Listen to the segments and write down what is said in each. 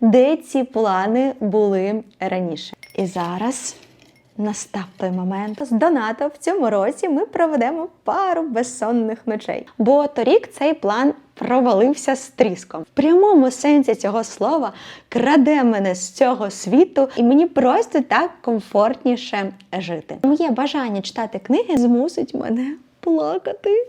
де ці плани були раніше. І зараз настав той момент. З донато в цьому році ми проведемо пару безсонних ночей. Бо торік цей план провалився з тріском. В прямому сенсі цього слова краде мене з цього світу, і мені просто так комфортніше жити. Моє бажання читати книги змусить мене плакати.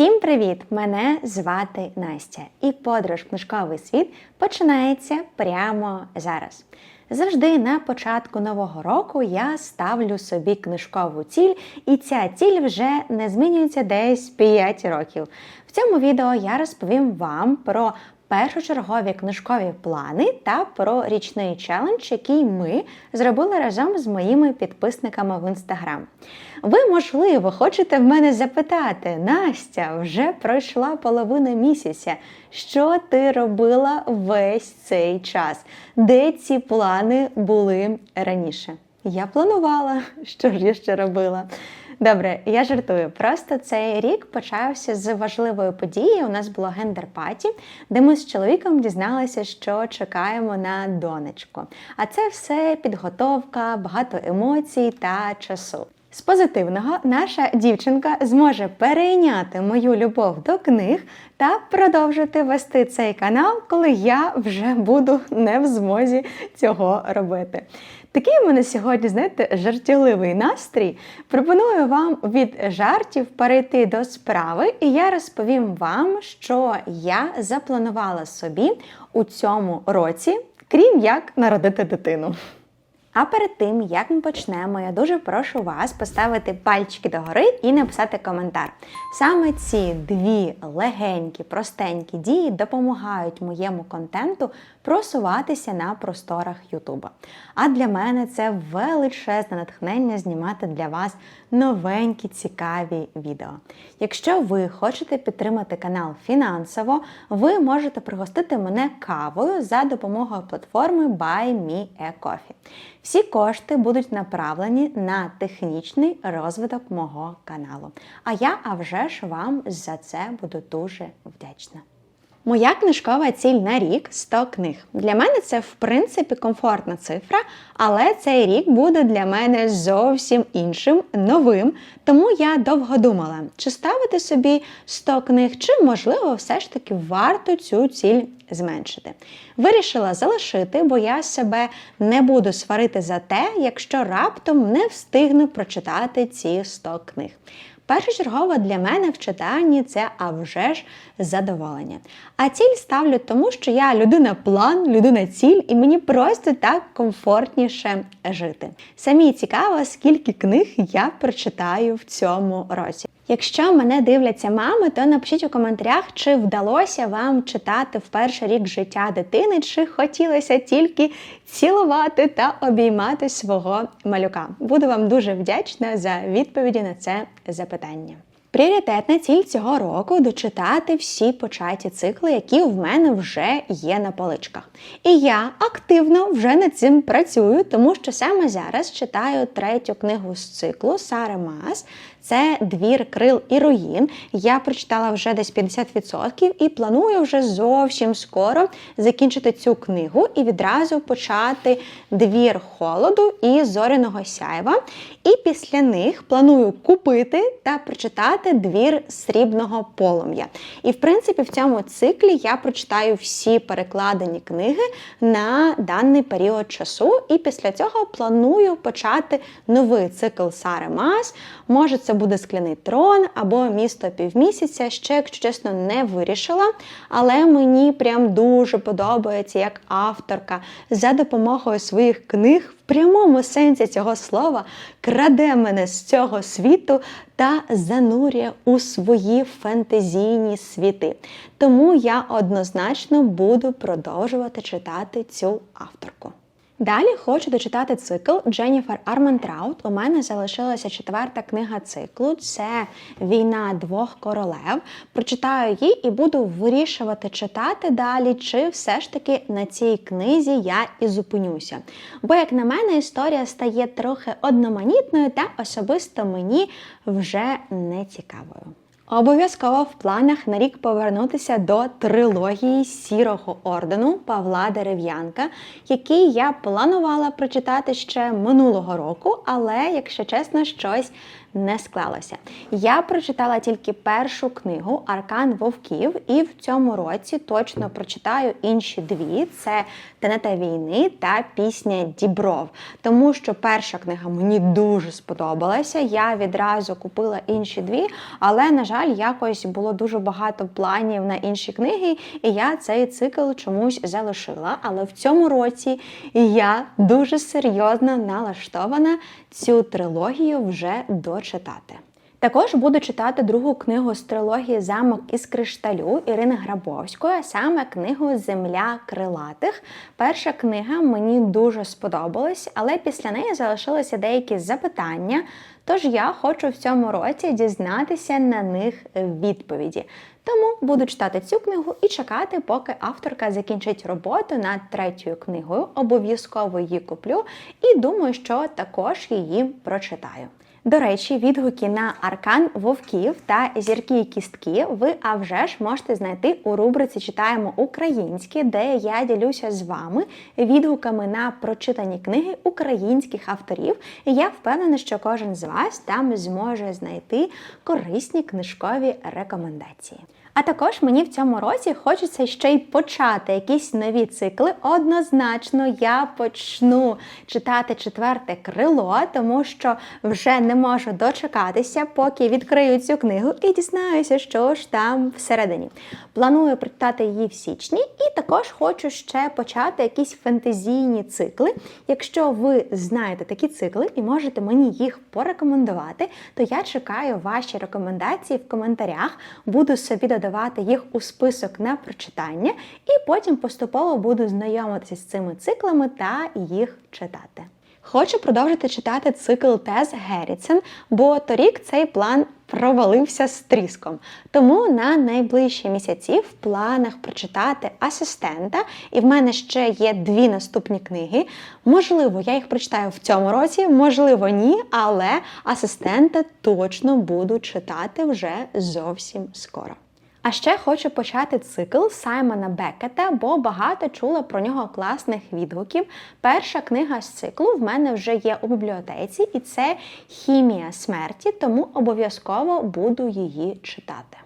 Всім привіт! Мене звати Настя, і подорож книжковий світ починається прямо зараз. Завжди на початку нового року я ставлю собі книжкову ціль, і ця ціль вже не змінюється десь 5 років. В цьому відео я розповім вам про першочергові книжкові плани та про річний челендж, який ми зробили разом з моїми підписниками в інстаграм. Ви, можливо, хочете в мене запитати, Настя, вже пройшла половина місяця. Що ти робила весь цей час? Де ці плани були раніше? Я планувала, що ж я ще робила. Добре, я жартую. Просто цей рік почався з важливої події. У нас було гендер-паті, де ми з чоловіком дізналися, що чекаємо на донечку. А це все підготовка, багато емоцій та часу. З позитивного наша дівчинка зможе перейняти мою любов до книг та продовжити вести цей канал, коли я вже буду не в змозі цього робити. Такий у мене сьогодні, знаєте, жартівливий настрій. Пропоную вам від жартів перейти до справи, і я розповім вам, що я запланувала собі у цьому році, крім як народити дитину. А перед тим, як ми почнемо, я дуже прошу вас поставити пальчики догори і написати коментар. Саме ці дві легенькі, простенькі дії допомагають моєму контенту просуватися на просторах Ютуба. А для мене це величезне натхнення знімати для вас новенькі цікаві відео. Якщо ви хочете підтримати канал фінансово, ви можете пригостити мене кавою за допомогою платформи BuyMeACoffee. Всі кошти будуть направлені на технічний розвиток мого каналу. А я, а вже ж вам за це буду дуже вдячна. Моя книжкова ціль на рік 100 книг. Для мене це в принципі комфортна цифра, але цей рік буде для мене зовсім іншим, новим. Тому я довго думала, чи ставити собі 100 книг, чи можливо все ж таки варто цю ціль зменшити. Вирішила залишити, бо я себе не буду сварити за те, якщо раптом не встигну прочитати ці 100 книг. Першочергово для мене в читанні це а вже ж задоволення. А ціль ставлю тому, що я людина план, людина ціль, і мені просто так комфортніше жити. Самі цікаво, скільки книг я прочитаю в цьому році. Якщо мене дивляться мами, то напишіть у коментарях, чи вдалося вам читати в перший рік життя дитини, чи хотілося тільки цілувати та обіймати свого малюка. Буду вам дуже вдячна за відповіді на це запитання. Пріоритетна ціль цього року дочитати всі початі цикли, які в мене вже є на поличках. І я активно вже над цим працюю, тому що саме зараз читаю третю книгу з циклу Сари Мас. Це двір крил і руїн. Я прочитала вже десь 50% і планую вже зовсім скоро закінчити цю книгу і відразу почати двір холоду і зоряного сяйва. І після них планую купити та прочитати двір срібного полум'я. І в принципі в цьому циклі я прочитаю всі перекладені книги на даний період часу. І після цього планую почати новий цикл Сари Мас. Може, це це буде скляний трон або місто півмісяця. Ще, якщо чесно, не вирішила. Але мені прям дуже подобається як авторка за допомогою своїх книг в прямому сенсі цього слова краде мене з цього світу та занурює у свої фентезійні світи. Тому я однозначно буду продовжувати читати цю авторку. Далі хочу дочитати цикл Дженніфер Арментраут. У мене залишилася четверта книга циклу. Це Війна двох королев. Прочитаю її і буду вирішувати, читати далі, чи все ж таки на цій книзі я і зупинюся. Бо, як на мене, історія стає трохи одноманітною та особисто мені вже не цікавою. Обов'язково в планах на рік повернутися до трилогії Сірого ордену Павла Дерев'янка, який я планувала прочитати ще минулого року, але, якщо чесно, щось не склалося. Я прочитала тільки першу книгу Аркан Вовків, і в цьому році точно прочитаю інші дві: це Тенета війни та пісня Дібров. Тому що перша книга мені дуже сподобалася. Я відразу купила інші дві, але, на жаль, якось було дуже багато планів на інші книги, і я цей цикл чомусь залишила. Але в цьому році я дуже серйозно налаштована цю трилогію вже дочитати. Також буду читати другу книгу з трилогії Замок із кришталю Ірини Грабовської, а саме книгу Земля крилатих. Перша книга мені дуже сподобалась, але після неї залишилися деякі запитання. Тож я хочу в цьому році дізнатися на них відповіді. Тому буду читати цю книгу і чекати, поки авторка закінчить роботу над третьою книгою. Обов'язково її куплю і думаю, що також її прочитаю. До речі, відгуки на аркан вовків та зірки і кістки ви а вже ж можете знайти у рубриці Читаємо українське, де я ділюся з вами відгуками на прочитані книги українських авторів. І я впевнена, що кожен з вас там зможе знайти корисні книжкові рекомендації. А також мені в цьому році хочеться ще й почати якісь нові цикли. Однозначно, я почну читати четверте крило, тому що вже не можу дочекатися, поки відкрию цю книгу і дізнаюся, що ж там всередині. Планую прочитати її в січні, і також хочу ще почати якісь фентезійні цикли. Якщо ви знаєте такі цикли і можете мені їх порекомендувати, то я чекаю ваші рекомендації в коментарях. Буду собі додавати їх у список на прочитання, і потім поступово буду знайомитися з цими циклами та їх читати. Хочу продовжити читати цикл Тез Геріцен, бо торік цей план провалився з тріском. Тому на найближчі місяці в планах прочитати асистента, і в мене ще є дві наступні книги. Можливо, я їх прочитаю в цьому році, можливо, ні, але асистента точно буду читати вже зовсім скоро. А ще хочу почати цикл Саймона Бекета, бо багато чула про нього класних відгуків. Перша книга з циклу в мене вже є у бібліотеці, і це Хімія смерті, тому обов'язково буду її читати.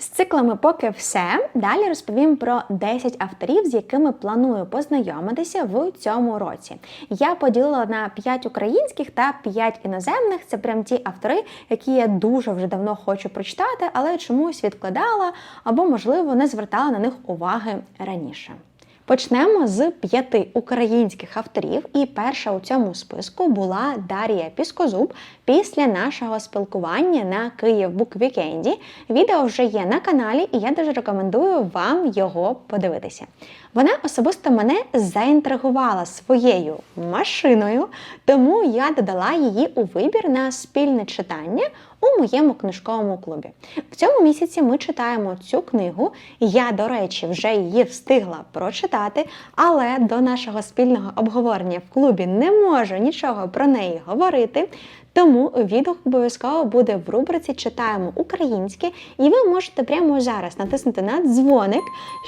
З циклами поки все. Далі розповім про 10 авторів, з якими планую познайомитися в цьому році. Я поділила на 5 українських та 5 іноземних. Це прям ті автори, які я дуже вже давно хочу прочитати, але чомусь відкладала або, можливо, не звертала на них уваги раніше. Почнемо з п'яти українських авторів, і перша у цьому списку була Дар'я Піскозуб після нашого спілкування на Київ Буквікенді. Відео вже є на каналі, і я дуже рекомендую вам його подивитися. Вона особисто мене заінтригувала своєю машиною, тому я додала її у вибір на спільне читання у моєму книжковому клубі. В цьому місяці ми читаємо цю книгу. Я, до речі, вже її встигла прочитати, але до нашого спільного обговорення в клубі не можу нічого про неї говорити. Тому відео обов'язково буде в рубриці Читаємо українське, і ви можете прямо зараз натиснути на дзвоник,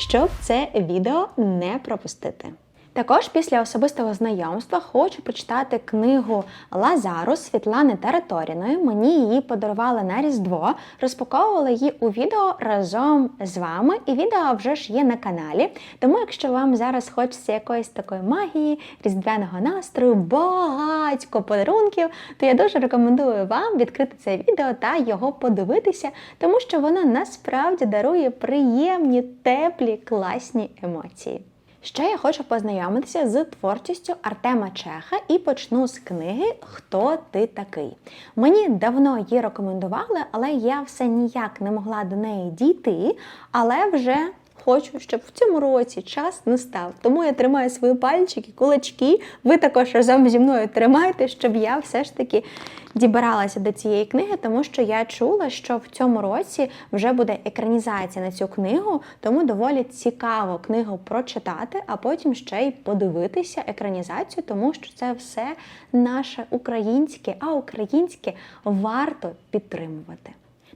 щоб це відео не пропустити. Також після особистого знайомства хочу прочитати книгу Лазару Світлани Тераторіної. Мені її подарували на Різдво, розпаковувала її у відео разом з вами. І відео вже ж є на каналі. Тому, якщо вам зараз хочеться якоїсь такої магії, різдвяного настрою, багатько подарунків, то я дуже рекомендую вам відкрити це відео та його подивитися, тому що воно насправді дарує приємні, теплі, класні емоції. Ще я хочу познайомитися з творчістю Артема Чеха і почну з книги Хто ти такий. Мені давно її рекомендували, але я все ніяк не могла до неї дійти, але вже. Хочу, щоб в цьому році час настав. Тому я тримаю свої пальчики, кулачки. Ви також разом зі мною тримайте, щоб я все ж таки дібиралася до цієї книги, тому що я чула, що в цьому році вже буде екранізація на цю книгу, тому доволі цікаво книгу прочитати, а потім ще й подивитися екранізацію, тому що це все наше українське, а українське варто підтримувати.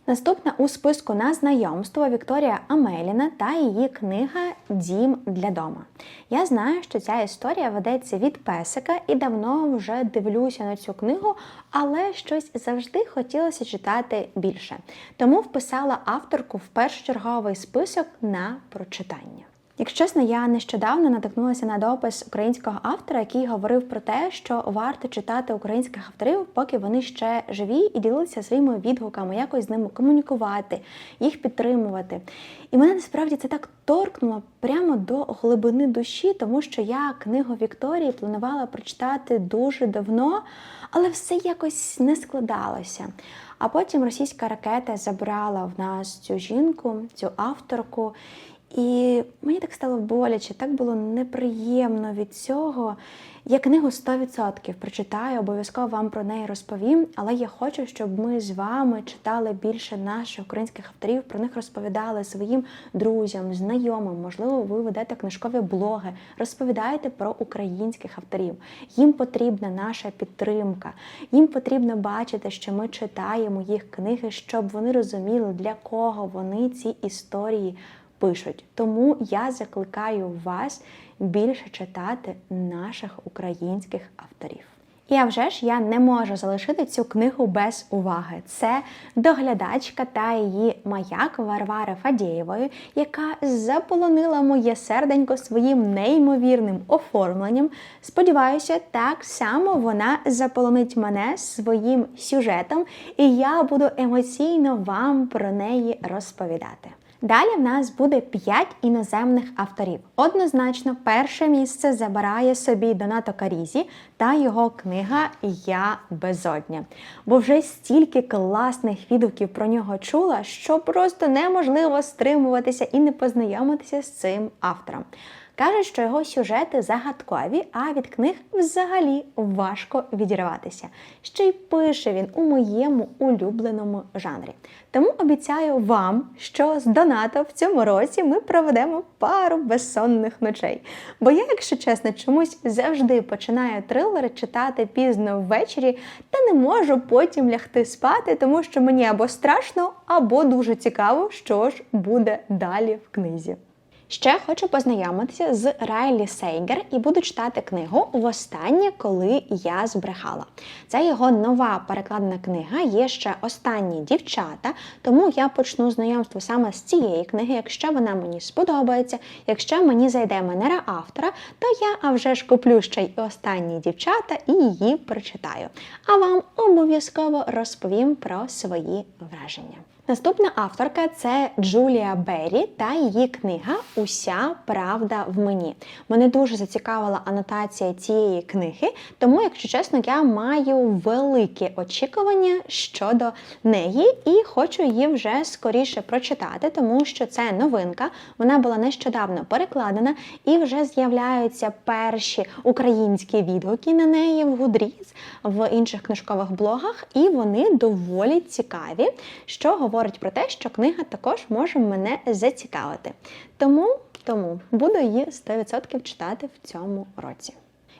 Наступна у списку на знайомство Вікторія Амеліна та її книга Дім для дома. Я знаю, що ця історія ведеться від песика і давно вже дивлюся на цю книгу, але щось завжди хотілося читати більше. Тому вписала авторку в першочерговий список на прочитання. Якщо чесно, я нещодавно натикнулася на допис українського автора, який говорив про те, що варто читати українських авторів, поки вони ще живі, і ділитися своїми відгуками, якось з ними комунікувати, їх підтримувати. І мене насправді це так торкнуло прямо до глибини душі, тому що я книгу Вікторії планувала прочитати дуже давно, але все якось не складалося. А потім російська ракета забрала в нас цю жінку, цю авторку. І мені так стало боляче, так було неприємно від цього. Я книгу 100% прочитаю, обов'язково вам про неї розповім, але я хочу, щоб ми з вами читали більше наших українських авторів, про них розповідали своїм друзям, знайомим. Можливо, ви ведете книжкові блоги, розповідаєте про українських авторів. Їм потрібна наша підтримка, їм потрібно бачити, що ми читаємо їх книги, щоб вони розуміли, для кого вони ці історії пишуть. Тому я закликаю вас більше читати наших українських авторів. І а вже ж я не можу залишити цю книгу без уваги. Це доглядачка та її маяк Варвари Фадєєвої, яка заполонила моє серденько своїм неймовірним оформленням. Сподіваюся, так само вона заполонить мене своїм сюжетом, і я буду емоційно вам про неї розповідати. Далі в нас буде 5 іноземних авторів. Однозначно, перше місце забирає собі Донато Карізі та його книга Я безодня. Бо вже стільки класних відгуків про нього чула, що просто неможливо стримуватися і не познайомитися з цим автором. Кажуть, що його сюжети загадкові, а від книг взагалі важко відірватися. Ще й пише він у моєму улюбленому жанрі. Тому обіцяю вам, що з Донато в цьому році ми проведемо пару безсонних ночей. Бо я, якщо чесно, чомусь завжди починаю трилери читати пізно ввечері та не можу потім лягти спати, тому що мені або страшно, або дуже цікаво, що ж буде далі в книзі. Ще хочу познайомитися з Райлі Сейгер і буду читати книгу Востаннє, коли я збрехала. Це його нова перекладена книга, є ще останні дівчата, тому я почну знайомство саме з цієї книги. Якщо вона мені сподобається, якщо мені зайде манера автора, то я а вже ж куплю ще й останні дівчата і її прочитаю. А вам обов'язково розповім про свої враження. Наступна авторка це Джулія Беррі та її книга Уся правда в мені. Мене дуже зацікавила анотація цієї книги, тому, якщо чесно, я маю великі очікування щодо неї і хочу її вже скоріше прочитати, тому що це новинка. Вона була нещодавно перекладена і вже з'являються перші українські відгуки на неї в Goodreads, в інших книжкових блогах, і вони доволі цікаві, що говорять говорить про те, що книга також може мене зацікавити. Тому, Тому буду її 100% читати в цьому році.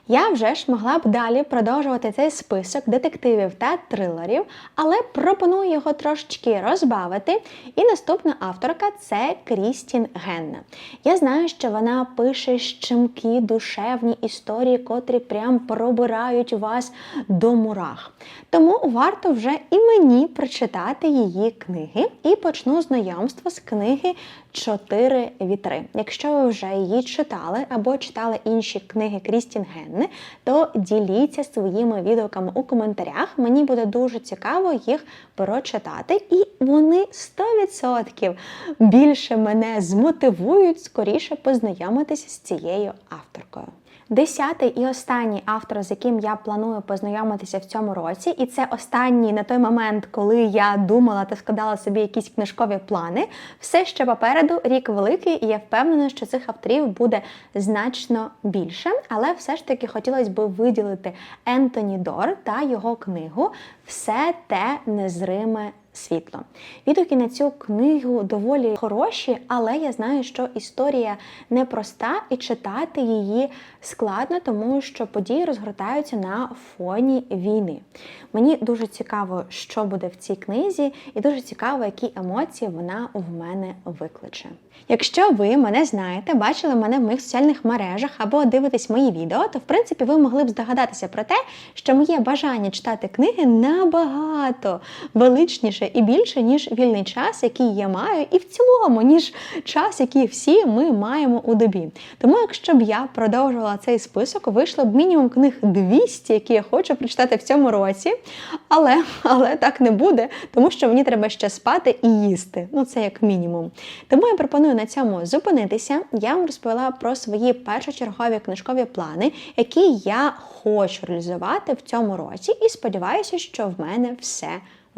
Я вже ж могла б далі продовжувати цей список детективів та трилерів, але пропоную його трошечки розбавити. І наступна авторка це Крістін Генна. Я знаю, що вона пише щемкі, душевні історії, котрі прям пробирають вас до мурах. Тому варто вже і мені прочитати її книги і почну знайомство з книги Чотири вітри. Якщо ви вже її читали або читали інші книги Крістін Генни, то діліться своїми відгуками у коментарях. Мені буде дуже цікаво їх прочитати, і вони 100% більше мене змотивують скоріше познайомитися з цією авторкою. Десятий і останній автор, з яким я планую познайомитися в цьому році, і це останній на той момент, коли я думала та складала собі якісь книжкові плани. Все ще попереду рік великий, і я впевнена, що цих авторів буде значно більше. Але все ж таки хотілося б виділити Ентоні Дор та його книгу Все те незриме світло. Відгуки на цю книгу доволі хороші, але я знаю, що історія непроста і читати її складно, тому що події розгортаються на фоні війни. Мені дуже цікаво, що буде в цій книзі, і дуже цікаво, які емоції вона в мене викличе. Якщо ви мене знаєте, бачили мене в моїх соціальних мережах або дивитесь мої відео, то в принципі ви могли б здогадатися про те, що моє бажання читати книги набагато величніше і більше, ніж вільний час, який я маю, і в цілому, ніж час, який всі ми маємо у добі. Тому, якщо б я продовжувала цей список, вийшло б мінімум книг 200, які я хочу прочитати в цьому році. Але, але так не буде, тому що мені треба ще спати і їсти. Ну це як мінімум. Тому я пропоную на цьому зупинитися. Я вам розповіла про свої першочергові книжкові плани, які я хочу реалізувати в цьому році, і сподіваюся, що в мене все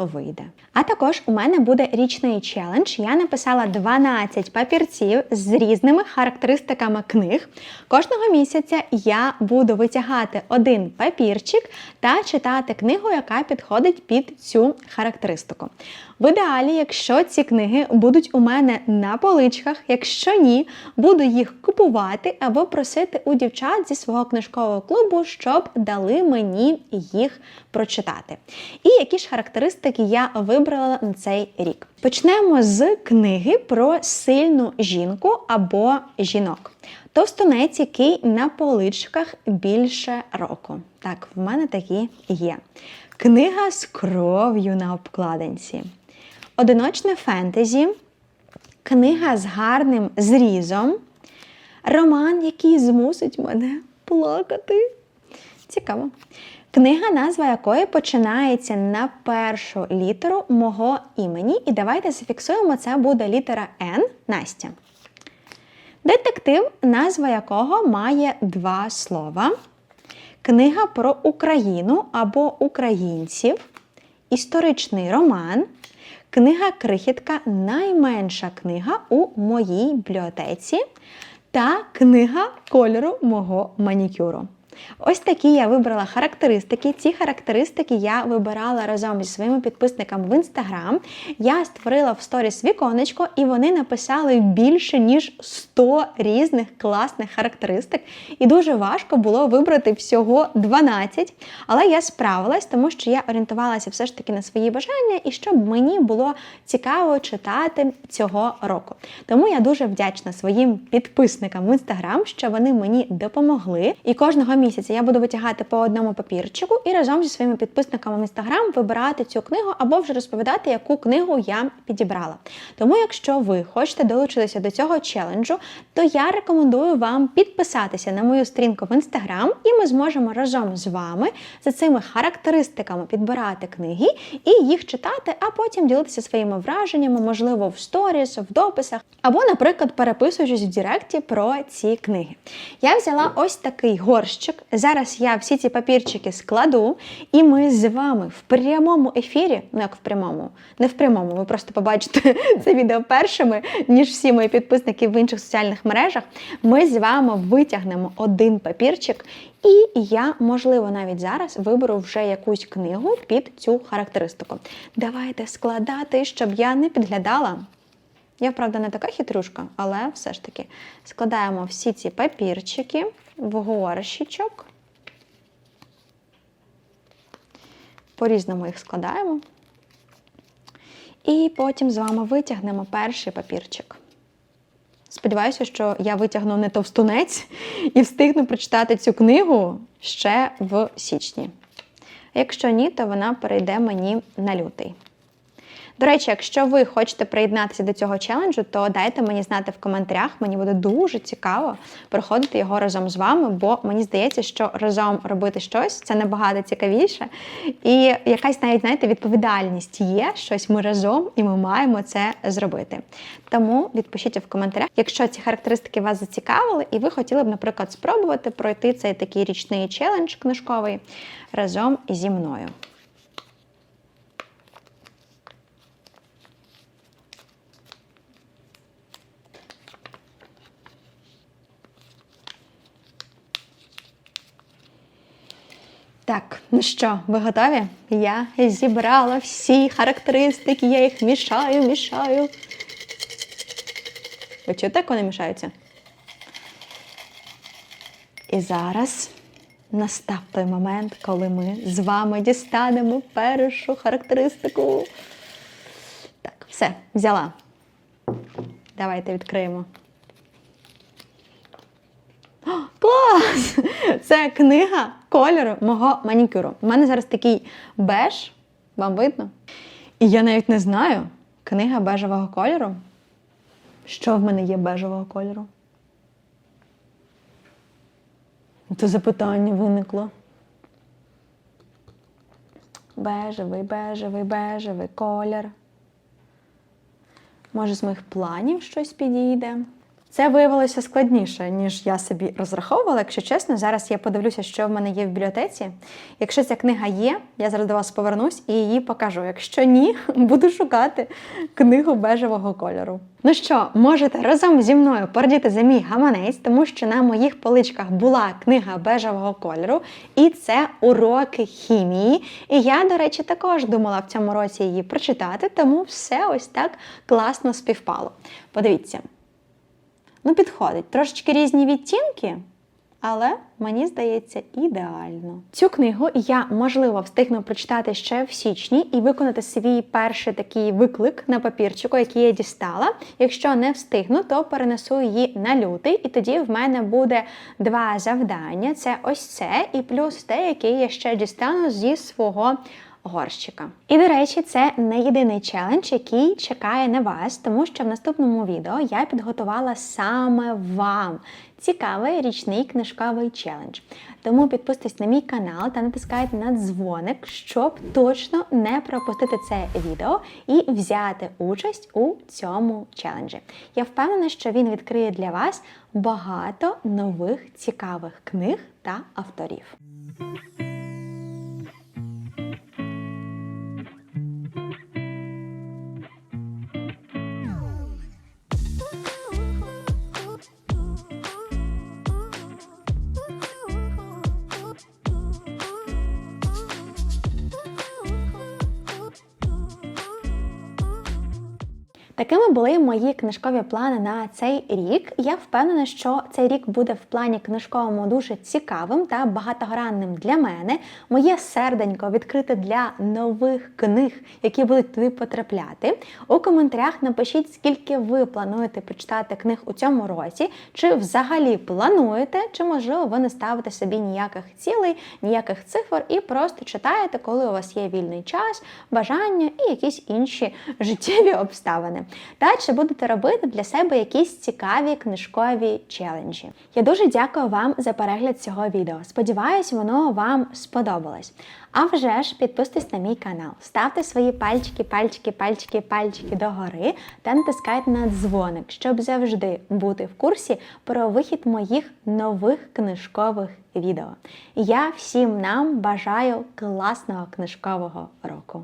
вийде. А також у мене буде річний челендж. Я написала 12 папірців з різними характеристиками книг. Кожного місяця я буду витягати один папірчик та читати книгу, яка підходить під цю характеристику. В ідеалі, якщо ці книги будуть у мене на поличках, якщо ні, буду їх купувати або просити у дівчат зі свого книжкового клубу, щоб дали мені їх прочитати. І які ж характеристики я вибрала на цей рік. Почнемо з книги про сильну жінку або жінок. Товстунець, який на поличках більше року. Так, в мене такі є. Книга з кров'ю на обкладинці. Одиночне фентезі, книга з гарним зрізом, роман, який змусить мене плакати. Цікаво. Книга, назва якої починається на першу літеру мого імені. І давайте зафіксуємо, це буде літера Н Настя. Детектив, назва якого має два слова. Книга про Україну або українців, історичний роман. Книга Крихітка найменша книга у моїй бібліотеці та книга кольору мого манікюру. Ось такі я вибрала характеристики. Ці характеристики я вибирала разом зі своїми підписниками в інстаграм. Я створила в сторіс віконечко, і вони написали більше ніж 100 різних класних характеристик. І дуже важко було вибрати всього 12. Але я справилась, тому що я орієнтувалася все ж таки на свої бажання і щоб мені було цікаво читати цього року. Тому я дуже вдячна своїм підписникам в інстаграм, що вони мені допомогли. І кожного місяця місяці я буду витягати по одному папірчику і разом зі своїми підписниками в інстаграм вибирати цю книгу або вже розповідати, яку книгу я підібрала. Тому, якщо ви хочете долучитися до цього челенджу, то я рекомендую вам підписатися на мою сторінку в інстаграм, і ми зможемо разом з вами за цими характеристиками підбирати книги і їх читати, а потім ділитися своїми враженнями, можливо, в сторіс, в дописах, або, наприклад, переписуючись в Директі про ці книги. Я взяла ось такий горщик. Зараз я всі ці папірчики складу, і ми з вами в прямому ефірі, ну як в прямому, не в прямому, ви просто побачите це відео першими, ніж всі мої підписники в інших соціальних мережах. Ми з вами витягнемо один папірчик, і я, можливо, навіть зараз виберу вже якусь книгу під цю характеристику. Давайте складати, щоб я не підглядала. Я, правда, не така хитрушка, але все ж таки складаємо всі ці папірчики в горщичок. По-різному їх складаємо. І потім з вами витягнемо перший папірчик. Сподіваюся, що я витягну не товстунець і встигну прочитати цю книгу ще в січні. Якщо ні, то вона перейде мені на лютий. До речі, якщо ви хочете приєднатися до цього челенджу, то дайте мені знати в коментарях. Мені буде дуже цікаво проходити його разом з вами, бо мені здається, що разом робити щось це набагато цікавіше. І якась навіть, знаєте, відповідальність є, щось ми разом і ми маємо це зробити. Тому відпишіть в коментарях, якщо ці характеристики вас зацікавили, і ви хотіли б, наприклад, спробувати пройти цей такий річний челендж книжковий разом зі мною. Так, ну що, ви готові? Я зібрала всі характеристики, я їх мішаю, мішаю. Ви чуєте, як вони мішаються? І зараз настав той момент, коли ми з вами дістанемо першу характеристику. Так, все, взяла. Давайте відкриємо. О, клас! Це книга кольору мого манікюру. У мене зараз такий беж, вам видно? І я навіть не знаю, книга бежевого кольору. Що в мене є бежевого кольору? Це запитання виникло. Бежевий, бежевий, бежевий колір. Може, з моїх планів щось підійде. Це виявилося складніше, ніж я собі розраховувала. Якщо чесно, зараз я подивлюся, що в мене є в бібліотеці. Якщо ця книга є, я зараз до вас повернусь і її покажу. Якщо ні, буду шукати книгу бежевого кольору. Ну що, можете разом зі мною порадіти за мій гаманець, тому що на моїх поличках була книга бежевого кольору, і це уроки хімії. І я, до речі, також думала в цьому році її прочитати, тому все ось так класно співпало. Подивіться. Ну, підходить. Трошечки різні відтінки, але мені здається ідеально. Цю книгу я, можливо, встигну прочитати ще в січні і виконати свій перший такий виклик на папірчику, який я дістала. Якщо не встигну, то перенесу її на лютий, і тоді в мене буде два завдання: це ось це, і плюс те, яке я ще дістану зі свого горщика. І, до речі, це не єдиний челендж, який чекає на вас, тому що в наступному відео я підготувала саме вам цікавий річний книжковий челендж. Тому підписуйтесь на мій канал та натискайте на дзвоник, щоб точно не пропустити це відео і взяти участь у цьому челенджі. Я впевнена, що він відкриє для вас багато нових цікавих книг та авторів. Такими були мої книжкові плани на цей рік. Я впевнена, що цей рік буде в плані книжковому дуже цікавим та багатогранним для мене. Моє серденько відкрите для нових книг, які будуть туди потрапляти. У коментарях напишіть, скільки ви плануєте прочитати книг у цьому році, чи взагалі плануєте, чи можливо ви не ставите собі ніяких цілей, ніяких цифр і просто читаєте, коли у вас є вільний час, бажання і якісь інші життєві обставини. Та чи будете робити для себе якісь цікаві книжкові челенджі. Я дуже дякую вам за перегляд цього відео. Сподіваюсь, воно вам сподобалось. А вже ж підписуйтесь на мій канал, ставте свої пальчики, пальчики, пальчики, пальчики догори та натискайте на дзвоник, щоб завжди бути в курсі про вихід моїх нових книжкових відео. Я всім нам бажаю класного книжкового року.